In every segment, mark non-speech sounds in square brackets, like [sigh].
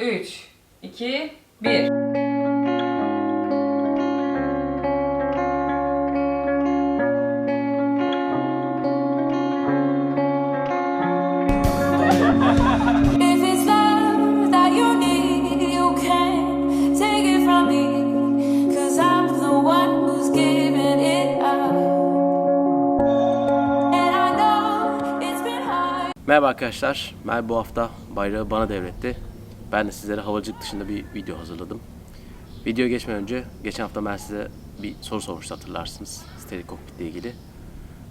3, 2, 1. If it's love that you need, you can't take it from me. Cause I'm the one who's giving it up. And I know it's been hard. Merhaba arkadaşlar. Mer bu hafta bayrağı bana devretti. Ben de sizlere havacılık dışında bir video hazırladım. Video geçmeden önce geçen hafta ben size bir soru sormuştu hatırlarsınız. Stereo Cockpit ile ilgili.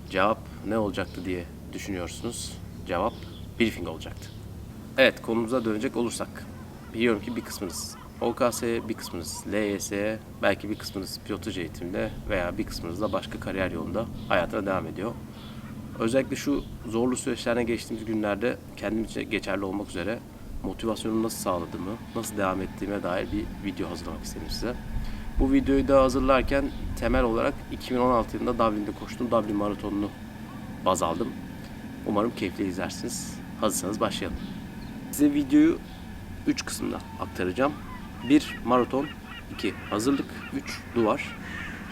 Cevap ne olacaktı diye düşünüyorsunuz. Cevap briefing olacaktı. Evet konumuza dönecek olursak. Biliyorum ki bir kısmınız OKS'ye, bir kısmınız LYS'ye, belki bir kısmınız pilotaj eğitiminde veya bir kısmınız da başka kariyer yolunda hayatına devam ediyor. Özellikle şu zorlu süreçlerden geçtiğimiz günlerde kendim için geçerli olmak üzere motivasyonumu nasıl sağladığımı, nasıl devam ettiğime dair bir video hazırlamak istedim size. Bu videoyu da hazırlarken temel olarak 2016 yılında Dublin'de koştuğum Dublin Maratonu'nu baz aldım. Umarım keyifli izlersiniz. Hazırsanız başlayalım. Size videoyu 3 kısımda aktaracağım. 1 maraton, 2 hazırlık, 3 duvar.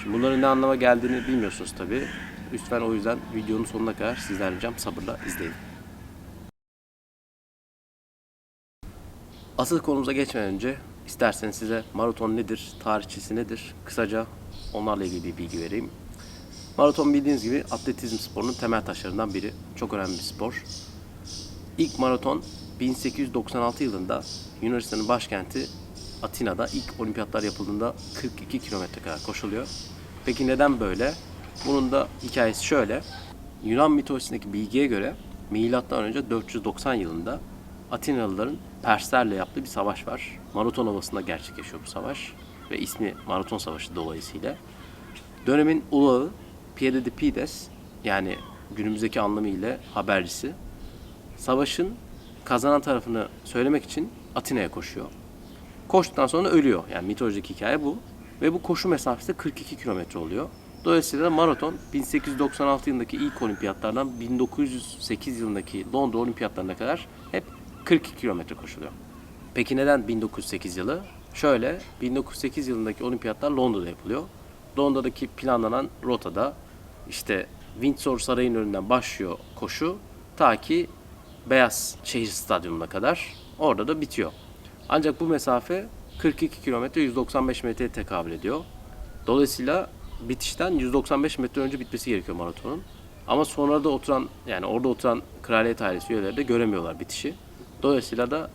Şimdi bunların ne anlama geldiğini bilmiyorsunuz tabii. Lütfen o yüzden videonun sonuna kadar sizden sabırla izleyin. Asıl konumuza geçmeden önce isterseniz size maraton nedir, tarihçesi nedir, kısaca onlarla ilgili bir bilgi vereyim. Maraton bildiğiniz gibi atletizm sporunun temel taşlarından biri. Çok önemli bir spor. İlk maraton 1896 yılında Yunanistan'ın başkenti Atina'da ilk olimpiyatlar yapıldığında 42 kilometre kadar koşuluyor. Peki neden böyle? Bunun da hikayesi şöyle. Yunan mitolojisindeki bilgiye göre milattan önce 490 yılında Atinalıların Perslerle yaptığı bir savaş var. Maraton Ovası'nda gerçekleşiyor bu savaş ve ismi Maraton Savaşı dolayısıyla. Dönemin ulağı Pieridipides yani günümüzdeki anlamıyla habercisi savaşın kazanan tarafını söylemek için Atina'ya koşuyor. Koştuktan sonra ölüyor. Yani mitolojik hikaye bu. Ve bu koşu mesafesi 42 kilometre oluyor. Dolayısıyla maraton 1896 yılındaki ilk olimpiyatlardan 1908 yılındaki Londra olimpiyatlarına kadar hep 42 kilometre koşuluyor. Peki neden 1908 yılı? Şöyle, 1908 yılındaki olimpiyatlar Londra'da yapılıyor. Londra'daki planlanan rotada işte Windsor Sarayı'nın önünden başlıyor koşu ta ki Beyaz Şehir Stadyumu'na kadar orada da bitiyor. Ancak bu mesafe 42 kilometre 195 metreye tekabül ediyor. Dolayısıyla bitişten 195 metre önce bitmesi gerekiyor maratonun. Ama sonra da oturan yani orada oturan kraliyet ailesi üyeleri de göremiyorlar bitişi. Dolayısıyla da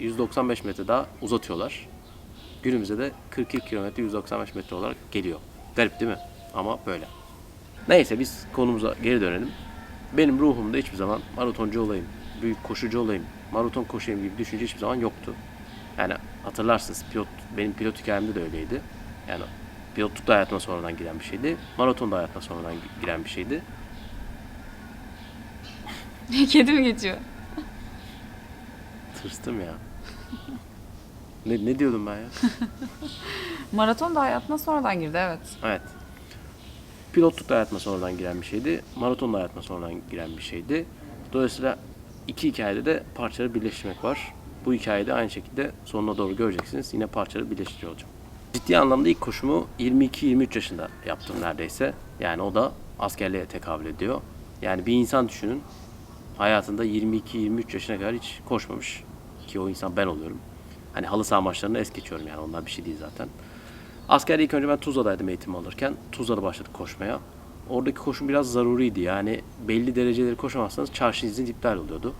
195 metre daha uzatıyorlar. Günümüzde de 42 kilometre 195 metre olarak geliyor. Garip değil mi? Ama böyle. Neyse biz konumuza geri dönelim. Benim ruhumda hiçbir zaman maratoncu olayım, büyük koşucu olayım, maraton koşayım gibi düşünce hiçbir zaman yoktu. Yani hatırlarsınız pilot, benim pilot hikayemde de öyleydi. Yani pilotluk da hayatıma sonradan giren bir şeydi. Maraton da hayatıma sonradan gi- giren bir şeydi. [laughs] Kedi mi geçiyor? Tırstım ya. ne, ne diyordum ben ya? [laughs] Maraton da hayatına sonradan girdi evet. Evet. Pilotluk da hayatıma sonradan giren bir şeydi. Maraton da hayatıma sonradan giren bir şeydi. Dolayısıyla iki hikayede de parçaları birleştirmek var. Bu hikayede aynı şekilde sonuna doğru göreceksiniz. Yine parçaları birleştiriyor olacağım. Ciddi anlamda ilk koşumu 22-23 yaşında yaptım neredeyse. Yani o da askerliğe tekabül ediyor. Yani bir insan düşünün hayatında 22-23 yaşına kadar hiç koşmamış. Ki o insan ben oluyorum. Hani halı saha maçlarını es geçiyorum yani onlar bir şey değil zaten. Askerde ilk önce ben Tuzla'daydım eğitim alırken. Tuzla'da başladık koşmaya. Oradaki koşum biraz zaruriydi. Yani belli dereceleri koşamazsanız çarşı izin iptal oluyordu.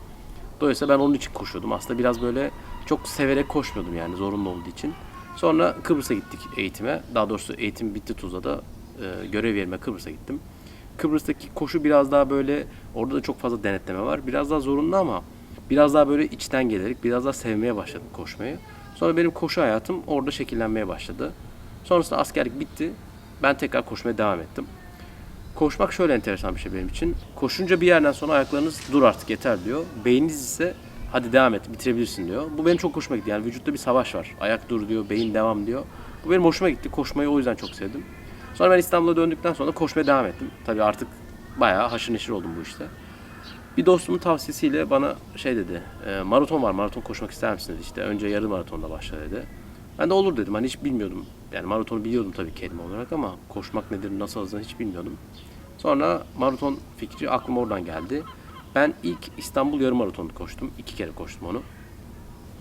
Dolayısıyla ben onun için koşuyordum. Aslında biraz böyle çok severek koşmuyordum yani zorunlu olduğu için. Sonra Kıbrıs'a gittik eğitime. Daha doğrusu eğitim bitti Tuzla'da. Ee, görev yerime Kıbrıs'a gittim. Kıbrıs'taki koşu biraz daha böyle orada da çok fazla denetleme var. Biraz daha zorunlu ama biraz daha böyle içten gelerek biraz daha sevmeye başladım koşmayı. Sonra benim koşu hayatım orada şekillenmeye başladı. Sonrasında askerlik bitti. Ben tekrar koşmaya devam ettim. Koşmak şöyle enteresan bir şey benim için. Koşunca bir yerden sonra ayaklarınız dur artık yeter diyor. Beyniniz ise hadi devam et bitirebilirsin diyor. Bu benim çok hoşuma gitti. Yani vücutta bir savaş var. Ayak dur diyor, beyin devam diyor. Bu benim hoşuma gitti. Koşmayı o yüzden çok sevdim. Sonra ben İstanbul'a döndükten sonra koşmaya devam ettim. Tabii artık bayağı haşır neşir oldum bu işte. Bir dostumun tavsiyesiyle bana şey dedi, e, maraton var, maraton koşmak ister misin dedi işte. Önce yarım maratonda başla dedi. Ben de olur dedim, hani hiç bilmiyordum. Yani maratonu biliyordum tabii kelime olarak ama koşmak nedir, nasıl hızlanır hiç bilmiyordum. Sonra maraton fikri aklıma oradan geldi. Ben ilk İstanbul yarım maratonu koştum. iki kere koştum onu.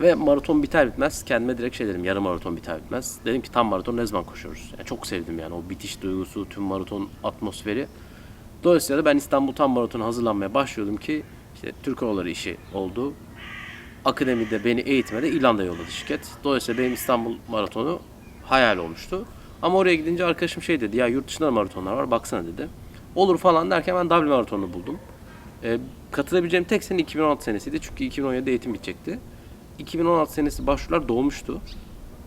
Ve maraton biter bitmez kendime direkt şey dedim yarım maraton biter bitmez. Dedim ki tam maraton ne zaman koşuyoruz? Yani çok sevdim yani o bitiş duygusu, tüm maraton atmosferi. Dolayısıyla ben İstanbul tam maratona hazırlanmaya başlıyordum ki işte Türk Havaları işi oldu. Akademide beni eğitmede İrlanda yolladı şirket. Dolayısıyla benim İstanbul maratonu hayal olmuştu. Ama oraya gidince arkadaşım şey dedi ya yurt dışında da maratonlar var baksana dedi. Olur falan derken ben Dublin maratonunu buldum. Ee, katılabileceğim tek sene 2016 senesiydi çünkü 2017'de eğitim bitecekti. 2016 senesi başvurular dolmuştu.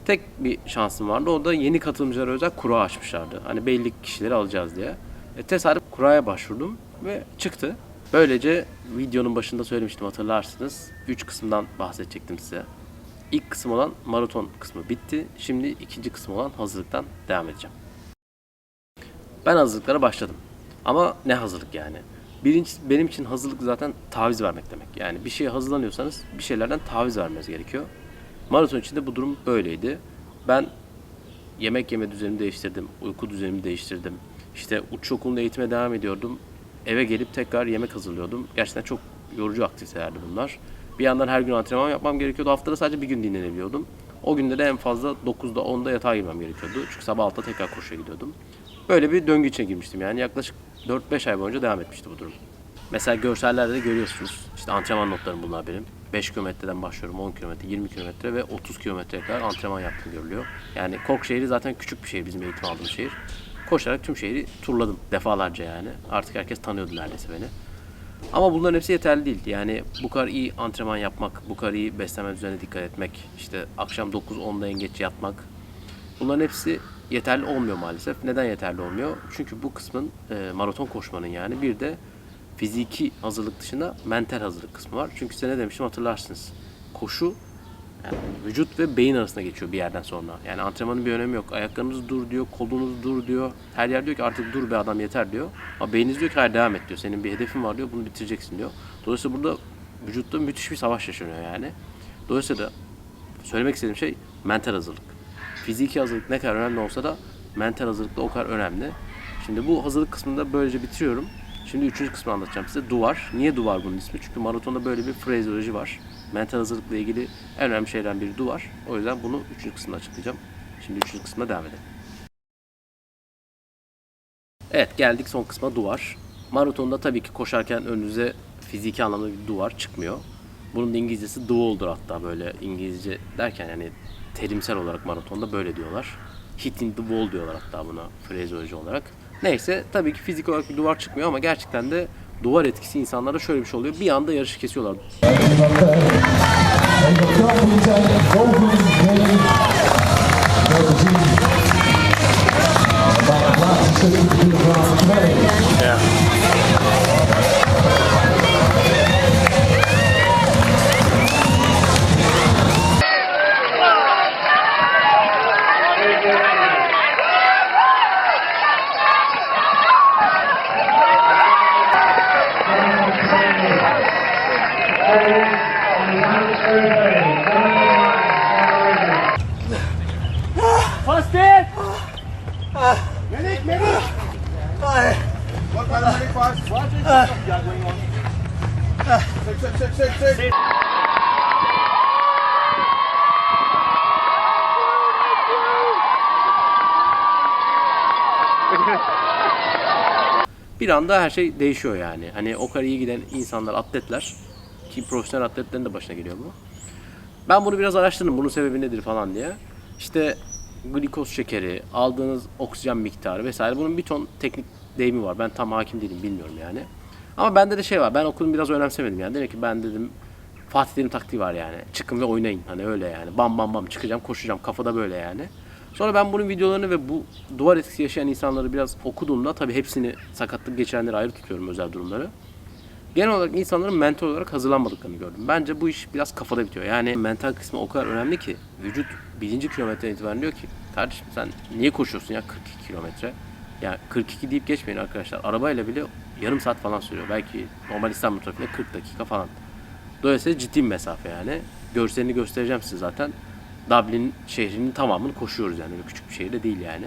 Tek bir şansım vardı. O da yeni katılımcılara özel kura açmışlardı. Hani belli kişileri alacağız diye. E, tesadüf kuraya başvurdum ve çıktı. Böylece videonun başında söylemiştim hatırlarsınız. 3 kısımdan bahsedecektim size. İlk kısım olan maraton kısmı bitti. Şimdi ikinci kısım olan hazırlıktan devam edeceğim. Ben hazırlıklara başladım. Ama ne hazırlık yani? Birinci, benim için hazırlık zaten taviz vermek demek. Yani bir şeye hazırlanıyorsanız bir şeylerden taviz vermeniz gerekiyor. Maraton için de bu durum böyleydi. Ben yemek yeme düzenimi değiştirdim, uyku düzenimi değiştirdim. İşte uçuş okulunda eğitime devam ediyordum. Eve gelip tekrar yemek hazırlıyordum. Gerçekten çok yorucu aktivitelerdi bunlar. Bir yandan her gün antrenman yapmam gerekiyordu. Haftada sadece bir gün dinlenebiliyordum. O günde de en fazla 9'da 10'da yatağa girmem gerekiyordu. Çünkü sabah 6'da tekrar koşuya gidiyordum. Böyle bir döngü içine girmiştim yani. Yaklaşık 4-5 ay boyunca devam etmişti bu durum. Mesela görsellerde de görüyorsunuz. İşte antrenman notlarım bunlar benim. 5 kilometreden başlıyorum 10 kilometre, 20 kilometre ve 30 kilometreye kadar antrenman yaptığım görülüyor. Yani Kork şehri zaten küçük bir şehir bizim eğitim aldığımız şehir. Koşarak tüm şehri turladım defalarca yani. Artık herkes tanıyordu neredeyse beni. Ama bunların hepsi yeterli değil. Yani bu kadar iyi antrenman yapmak, bu kadar iyi beslenme düzenine dikkat etmek, işte akşam 9-10'da en geç yatmak. Bunların hepsi yeterli olmuyor maalesef. Neden yeterli olmuyor? Çünkü bu kısmın e, maraton koşmanın yani bir de fiziki hazırlık dışında mental hazırlık kısmı var. Çünkü size ne demiştim hatırlarsınız. Koşu yani vücut ve beyin arasında geçiyor bir yerden sonra. Yani antrenmanın bir önemi yok. Ayaklarınız dur diyor, kolunuz dur diyor. Her yer diyor ki artık dur be adam yeter diyor. Ama beyniniz diyor ki hayır devam et diyor. Senin bir hedefin var diyor, bunu bitireceksin diyor. Dolayısıyla burada vücutta müthiş bir savaş yaşanıyor yani. Dolayısıyla da söylemek istediğim şey mental hazırlık. Fiziki hazırlık ne kadar önemli olsa da mental hazırlık da o kadar önemli. Şimdi bu hazırlık kısmını da böylece bitiriyorum. Şimdi üçüncü kısmı anlatacağım size. Duvar. Niye duvar bunun ismi? Çünkü maratonda böyle bir frazeoloji var. Mental hazırlıkla ilgili en önemli şeylerden biri duvar. O yüzden bunu üçüncü kısımda açıklayacağım. Şimdi üçüncü kısmına devam edelim. Evet geldik son kısma duvar. Maratonda tabii ki koşarken önünüze fiziki anlamda bir duvar çıkmıyor. Bunun da İngilizcesi wall'dur hatta böyle İngilizce derken yani terimsel olarak maratonda böyle diyorlar. Hitting the wall diyorlar hatta buna frazeoloji olarak. Neyse tabii ki fizik olarak bir duvar çıkmıyor ama gerçekten de duvar etkisi insanlarda şöyle bir şey oluyor. Bir anda yarışı kesiyorlar. What Bir anda her şey değişiyor yani. Hani o kadar iyi giden insanlar, atletler ki profesyonel atletlerin de başına geliyor bu. Ben bunu biraz araştırdım. Bunun sebebi nedir falan diye. İşte glikoz şekeri, aldığınız oksijen miktarı vesaire. Bunun bir ton teknik deyimi var. Ben tam hakim değilim, bilmiyorum yani. Ama bende de şey var. Ben okulu biraz önemsemedim yani. Demek ki ben dedim Fatih taktiği var yani. Çıkın ve oynayın. Hani öyle yani. Bam bam bam çıkacağım, koşacağım. Kafada böyle yani. Sonra ben bunun videolarını ve bu duvar etkisi yaşayan insanları biraz okuduğumda tabii hepsini sakatlık geçirenleri ayrı tutuyorum özel durumları. Genel olarak insanların mental olarak hazırlanmadıklarını gördüm. Bence bu iş biraz kafada bitiyor. Yani mental kısmı o kadar önemli ki vücut birinci kilometre itibaren diyor ki kardeşim sen niye koşuyorsun ya 42 kilometre? Ya 42 deyip geçmeyin arkadaşlar. Arabayla bile yarım saat falan sürüyor. Belki normal İstanbul trafiğinde 40 dakika falan. Dolayısıyla ciddi bir mesafe yani. Görselini göstereceğim size zaten. Dublin şehrinin tamamını koşuyoruz yani. Öyle küçük bir şehir de değil yani.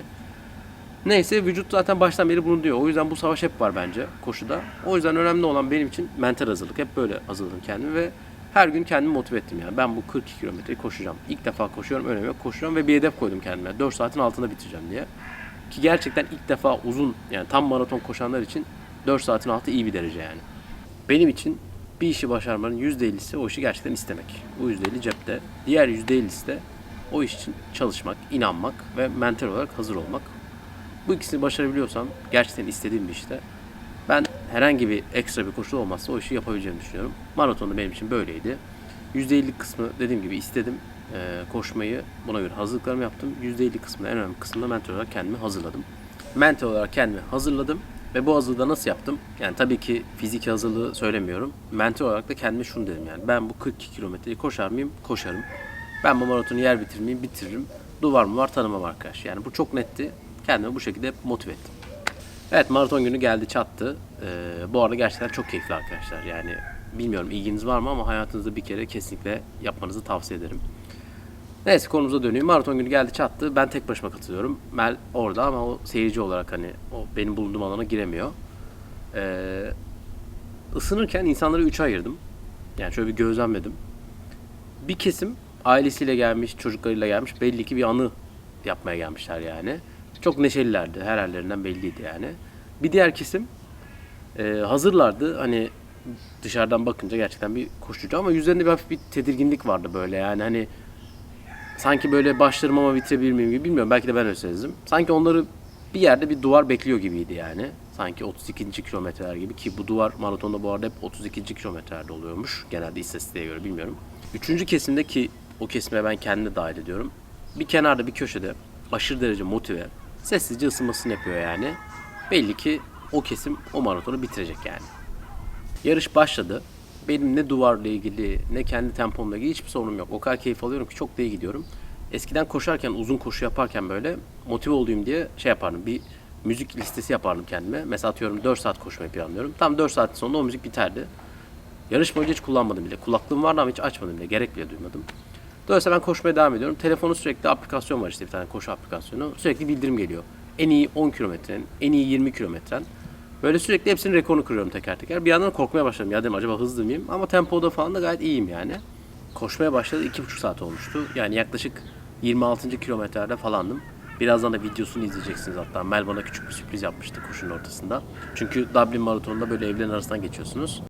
Neyse vücut zaten baştan beri bunu diyor. O yüzden bu savaş hep var bence koşuda. O yüzden önemli olan benim için mental hazırlık. Hep böyle hazırladım kendimi ve her gün kendimi motive ettim yani. Ben bu 42 kilometreyi koşacağım. İlk defa koşuyorum, önemi yok koşuyorum ve bir hedef koydum kendime. 4 saatin altında bitireceğim diye. Ki gerçekten ilk defa uzun yani tam maraton koşanlar için 4 saatin altı iyi bir derece yani. Benim için bir işi başarmanın %50'si o işi gerçekten istemek. Bu %50 cepte. Diğer %50'si de o iş için çalışmak, inanmak ve mental olarak hazır olmak. Bu ikisini başarabiliyorsam gerçekten istediğim bir işte ben herhangi bir ekstra bir koşul olmazsa o işi yapabileceğimi düşünüyorum. Maratonda benim için böyleydi. %50 kısmı dediğim gibi istedim Ee, koşmayı. Buna göre hazırlıklarımı yaptım. %50 kısmını en önemli kısmında mental olarak kendimi hazırladım. Mental olarak kendimi hazırladım ve bu hazırlığı da nasıl yaptım? Yani tabii ki fiziki hazırlığı söylemiyorum. Mental olarak da kendime şunu dedim yani. Ben bu 42 kilometreyi koşar mıyım? Koşarım. Ben bu maratonu yer bitirir miyim? Bitiririm. Duvar mı var tanımam arkadaş. Yani bu çok netti. Kendimi bu şekilde motive ettim. Evet maraton günü geldi çattı. Ee, bu arada gerçekten çok keyifli arkadaşlar. Yani bilmiyorum ilginiz var mı ama hayatınızda bir kere kesinlikle yapmanızı tavsiye ederim. Neyse konumuza döneyim. Maraton günü geldi çattı. Ben tek başıma katılıyorum. Mel orada ama o seyirci olarak hani o benim bulunduğum alana giremiyor. Ee, ısınırken insanları üçe ayırdım. Yani şöyle bir gözlemledim. Bir kesim ailesiyle gelmiş, çocuklarıyla gelmiş. Belli ki bir anı yapmaya gelmişler yani. Çok neşelilerdi. Her hallerinden belliydi yani. Bir diğer kesim e, hazırlardı. Hani dışarıdan bakınca gerçekten bir koşucu ama yüzlerinde bir hafif bir tedirginlik vardı böyle yani hani sanki böyle başlarım ama bitirebilir miyim gibi bilmiyorum belki de ben öyle sezdim. Sanki onları bir yerde bir duvar bekliyor gibiydi yani. Sanki 32. kilometreler gibi ki bu duvar maratonda bu arada hep 32. kilometrelerde oluyormuş. Genelde istatistiğe göre bilmiyorum. Üçüncü kesimde ki o kesime ben kendimi dahil ediyorum. Bir kenarda bir köşede aşırı derece motive, sessizce ısınmasını yapıyor yani. Belli ki o kesim o maratonu bitirecek yani. Yarış başladı. Benim ne duvarla ilgili ne kendi tempomla ilgili hiçbir sorunum yok. O kadar keyif alıyorum ki çok da iyi gidiyorum. Eskiden koşarken uzun koşu yaparken böyle motive olayım diye şey yapardım. Bir müzik listesi yapardım kendime. Mesela atıyorum 4 saat koşmayı planlıyorum. Tam 4 saatin sonunda o müzik biterdi. Yarış boyunca hiç kullanmadım bile. Kulaklığım vardı ama hiç açmadım bile. Gerek bile duymadım. Dolayısıyla ben koşmaya devam ediyorum. Telefonu sürekli aplikasyon var işte bir tane koşu aplikasyonu. Sürekli bildirim geliyor. En iyi 10 kilometren, en iyi 20 kilometren. Böyle sürekli hepsinin rekorunu kırıyorum teker teker. Bir yandan korkmaya başladım. Ya dedim acaba hızlı mıyım? Ama tempoda falan da gayet iyiyim yani. Koşmaya başladı 2,5 saat olmuştu. Yani yaklaşık 26. kilometrede falandım. Birazdan da videosunu izleyeceksiniz hatta. Mel bana küçük bir sürpriz yapmıştı koşunun ortasında. Çünkü Dublin Maratonu'nda böyle evlerin arasından geçiyorsunuz.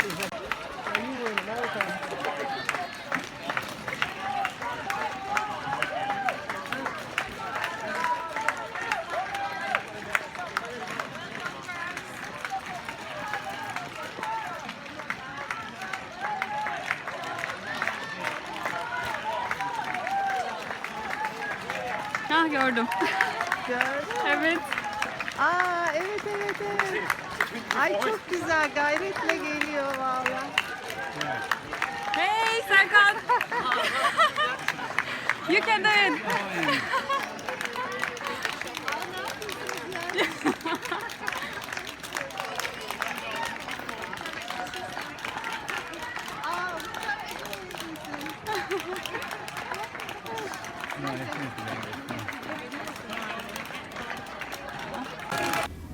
Ha gördüm. Gördün mü? Evet. Aa evet evet evet. Ay çok güzel gayretle geliyor valla. Hey Serkan. you can do it.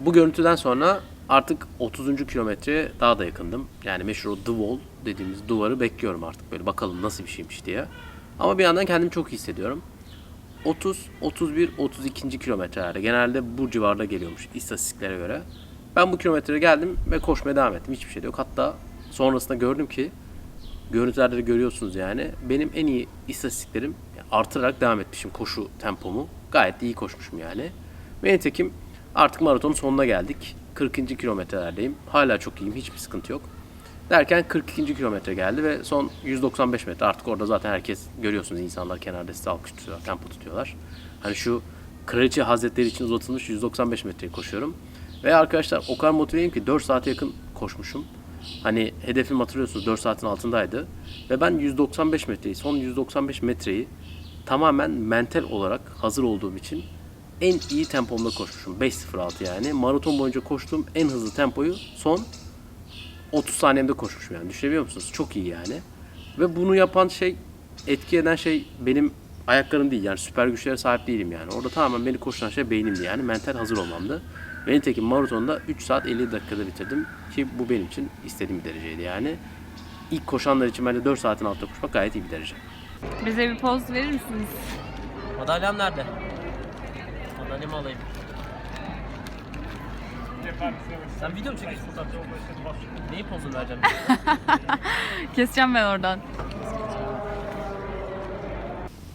Bu görüntüden sonra artık 30. kilometreye daha da yakındım. Yani meşhur o The Wall dediğimiz duvarı bekliyorum artık böyle bakalım nasıl bir şeymiş diye. Ama bir yandan kendimi çok iyi hissediyorum. 30, 31, 32. kilometrelerde genelde bu civarda geliyormuş istatistiklere göre. Ben bu kilometreye geldim ve koşmaya devam ettim. Hiçbir şey de yok. Hatta sonrasında gördüm ki görüntülerde de görüyorsunuz yani. Benim en iyi istatistiklerim artırarak devam etmişim koşu tempomu. Gayet iyi koşmuşum yani. Ve nitekim artık maratonun sonuna geldik. 40. kilometrelerdeyim. Hala çok iyiyim. Hiçbir sıkıntı yok. Derken 42. kilometre geldi ve son 195 metre. Artık orada zaten herkes görüyorsunuz insanlar kenarda size alkış tutuyorlar, tempo tutuyorlar. Hani şu Kraliçe Hazretleri için uzatılmış 195 metreyi koşuyorum. Ve arkadaşlar o kadar motiveyim ki 4 saate yakın koşmuşum. Hani hedefim hatırlıyorsunuz 4 saatin altındaydı. Ve ben 195 metreyi, son 195 metreyi tamamen mental olarak hazır olduğum için en iyi tempomda koşmuşum. 5.06 yani. Maraton boyunca koştuğum en hızlı tempoyu son 30 saniyemde koşmuşum yani. Düşünebiliyor musunuz? Çok iyi yani. Ve bunu yapan şey, etki eden şey benim ayaklarım değil. Yani süper güçlere sahip değilim yani. Orada tamamen beni koşturan şey beynimdi yani. Mental hazır olmamdı. Ve nitekim maratonda 3 saat 50 dakikada bitirdim. Ki bu benim için istediğim bir dereceydi yani. İlk koşanlar için bence 4 saatin altında koşmak gayet iyi bir derece. Bize bir poz verir misiniz? Madalyam nerede? Madalyamı alayım. Sen video mu çekiyorsun? Neyi pozunu vereceğim? [laughs] Keseceğim ben oradan.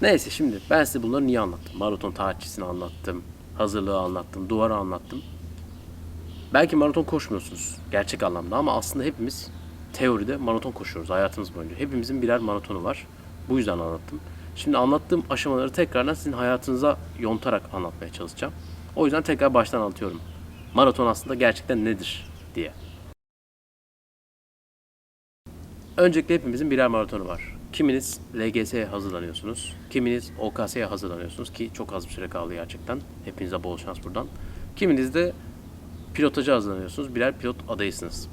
Neyse şimdi ben size bunları niye anlattım? Maraton tarihçisini anlattım. Hazırlığı anlattım. Duvarı anlattım. Belki maraton koşmuyorsunuz gerçek anlamda ama aslında hepimiz teoride maraton koşuyoruz hayatımız boyunca. Hepimizin birer maratonu var. Bu yüzden anlattım. Şimdi anlattığım aşamaları tekrardan sizin hayatınıza yontarak anlatmaya çalışacağım. O yüzden tekrar baştan anlatıyorum. Maraton aslında gerçekten nedir diye. Öncelikle hepimizin birer maratonu var. Kiminiz LGS'ye hazırlanıyorsunuz. Kiminiz OKS'ye hazırlanıyorsunuz ki çok az bir süre kaldı gerçekten. Hepinize bol şans buradan. Kiminiz de pilotaja hazırlanıyorsunuz. Birer pilot adayısınız.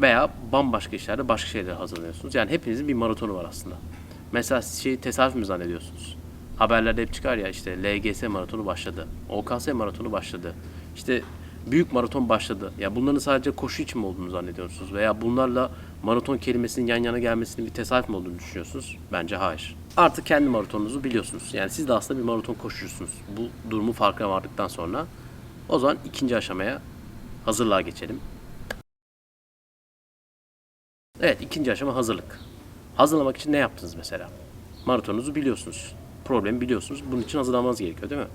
Veya bambaşka işlerde başka şeylere hazırlanıyorsunuz. Yani hepinizin bir maratonu var aslında. Mesela şeyi tesadüf mü zannediyorsunuz? Haberlerde hep çıkar ya işte LGS maratonu başladı. OKS maratonu başladı. İşte büyük maraton başladı. Ya bunların sadece koşu için mi olduğunu zannediyorsunuz? Veya bunlarla maraton kelimesinin yan yana gelmesinin bir tesadüf mü olduğunu düşünüyorsunuz? Bence hayır. Artık kendi maratonunuzu biliyorsunuz. Yani siz de aslında bir maraton koşucusunuz. Bu durumu farkına vardıktan sonra o zaman ikinci aşamaya hazırlığa geçelim. Evet ikinci aşama hazırlık. Hazırlamak için ne yaptınız mesela? Maratonunuzu biliyorsunuz. Problemi biliyorsunuz. Bunun için hazırlanmanız gerekiyor değil mi?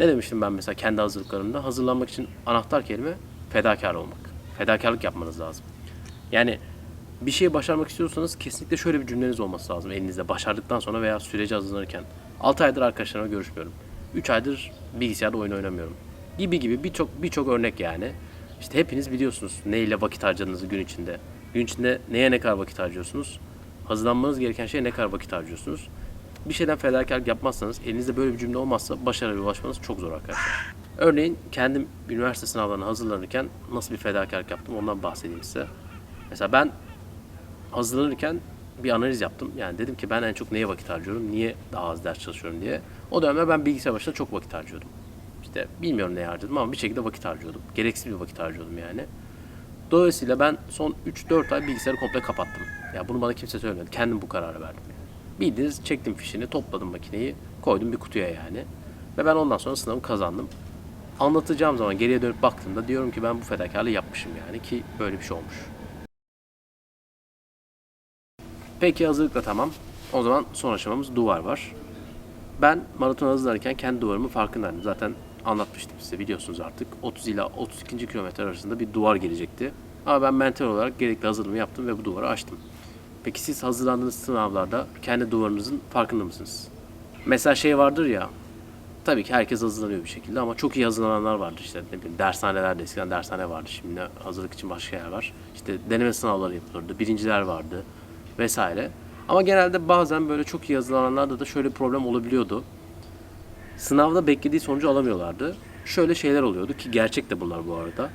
Ne demiştim ben mesela kendi hazırlıklarımda? Hazırlanmak için anahtar kelime fedakar olmak. Fedakarlık yapmanız lazım. Yani bir şeyi başarmak istiyorsanız kesinlikle şöyle bir cümleniz olması lazım elinizde. Başardıktan sonra veya süreci hazırlanırken. 6 aydır arkadaşlarımla görüşmüyorum. 3 aydır bilgisayarda oyun oynamıyorum. Gibi gibi birçok birçok örnek yani. İşte hepiniz biliyorsunuz neyle vakit harcadığınızı gün içinde. Gün içinde neye ne kadar vakit harcıyorsunuz? Hazırlanmanız gereken şeye ne kadar vakit harcıyorsunuz? Bir şeyden fedakarlık yapmazsanız, elinizde böyle bir cümle olmazsa başarıya ulaşmanız çok zor arkadaşlar. Örneğin kendim üniversite sınavlarına hazırlanırken nasıl bir fedakarlık yaptım ondan bahsedeyim size. Mesela ben hazırlanırken bir analiz yaptım. Yani dedim ki ben en çok neye vakit harcıyorum, niye daha az ders çalışıyorum diye. O dönemde ben bilgisayar başında çok vakit harcıyordum. İşte bilmiyorum neye harcadım ama bir şekilde vakit harcıyordum. Gereksiz bir vakit harcıyordum yani. Dolayısıyla ben son 3-4 ay bilgisayarı komple kapattım. Ya bunu bana kimse söylemedi. Kendim bu kararı verdim. Bildiğiniz çektim fişini, topladım makineyi, koydum bir kutuya yani. Ve ben ondan sonra sınavı kazandım. Anlatacağım zaman geriye dönüp baktığımda diyorum ki ben bu fedakarlığı yapmışım yani ki böyle bir şey olmuş. Peki hazırlıkla tamam. O zaman son aşamamız duvar var. Ben maraton hazırlanırken kendi duvarımın farkındaydım. Zaten anlatmıştım size biliyorsunuz artık. 30 ila 32. kilometre arasında bir duvar gelecekti. Ama ben mental olarak gerekli hazırlığımı yaptım ve bu duvarı açtım. Peki siz hazırlandığınız sınavlarda kendi duvarınızın farkında mısınız? Mesela şey vardır ya, tabii ki herkes hazırlanıyor bir şekilde ama çok iyi hazırlananlar vardır işte ne bileyim dershanelerde eskiden dershane vardı şimdi hazırlık için başka yer var. İşte deneme sınavları yapılırdı, birinciler vardı vesaire. Ama genelde bazen böyle çok iyi hazırlananlarda da şöyle problem olabiliyordu. Sınavda beklediği sonucu alamıyorlardı. Şöyle şeyler oluyordu ki gerçek de bunlar bu arada.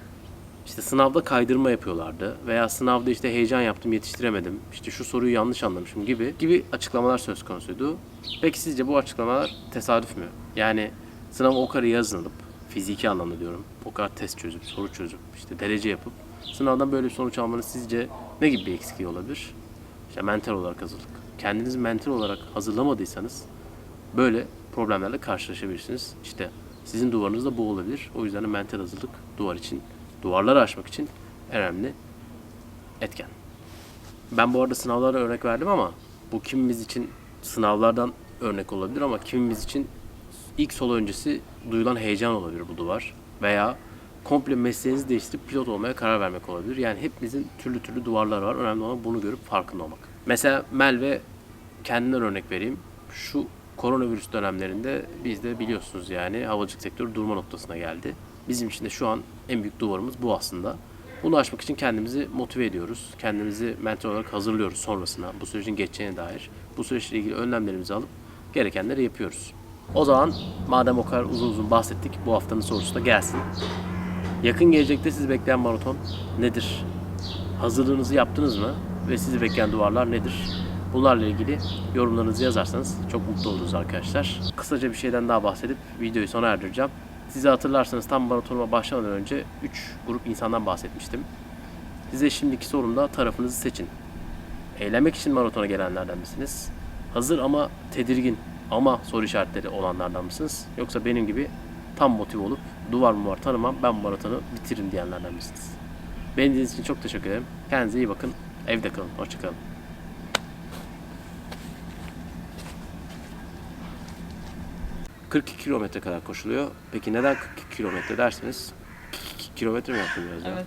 İşte sınavda kaydırma yapıyorlardı veya sınavda işte heyecan yaptım yetiştiremedim. İşte şu soruyu yanlış anlamışım gibi gibi açıklamalar söz konusuydu. Peki sizce bu açıklamalar tesadüf mü? Yani sınava o kadar yazılıp fiziki anlamda diyorum. O kadar test çözüp, soru çözüp, işte derece yapıp sınavdan böyle bir sonuç almanız sizce ne gibi bir eksikliği olabilir? İşte mental olarak hazırlık. Kendinizi mental olarak hazırlamadıysanız böyle problemlerle karşılaşabilirsiniz. İşte sizin duvarınız da bu olabilir. O yüzden de mental hazırlık duvar için, duvarları aşmak için önemli etken. Ben bu arada sınavlara örnek verdim ama bu kimimiz için sınavlardan örnek olabilir ama kimimiz için ilk solo öncesi duyulan heyecan olabilir bu duvar. Veya komple mesleğinizi değiştirip pilot olmaya karar vermek olabilir. Yani hepimizin türlü türlü duvarlar var. Önemli olan bunu görüp farkında olmak. Mesela Melve kendinden örnek vereyim. Şu koronavirüs dönemlerinde biz de biliyorsunuz yani havacılık sektörü durma noktasına geldi. Bizim için de şu an en büyük duvarımız bu aslında. Bunu aşmak için kendimizi motive ediyoruz. Kendimizi mental olarak hazırlıyoruz sonrasına. Bu sürecin geçeceğine dair. Bu süreçle ilgili önlemlerimizi alıp gerekenleri yapıyoruz. O zaman madem o kadar uzun uzun bahsettik bu haftanın sorusu da gelsin. Yakın gelecekte sizi bekleyen maraton nedir? Hazırlığınızı yaptınız mı? Ve sizi bekleyen duvarlar nedir? Bunlarla ilgili yorumlarınızı yazarsanız çok mutlu oluruz arkadaşlar. Kısaca bir şeyden daha bahsedip videoyu sona erdireceğim. Sizi hatırlarsanız tam maratonuma başlamadan önce 3 grup insandan bahsetmiştim. Size şimdiki sorumda tarafınızı seçin. Eğlenmek için maratona gelenlerden misiniz? Hazır ama tedirgin ama soru işaretleri olanlardan mısınız? Yoksa benim gibi tam motive olup duvar mı var tanımam ben maratonu bitiririm diyenlerden misiniz? Beni için çok teşekkür ederim. Kendinize iyi bakın. Evde kalın. Hoşçakalın. ...42 kilometre kadar koşuluyor. Peki neden 42 kilometre dersiniz? 42 kilometre mi yaptım biraz ya?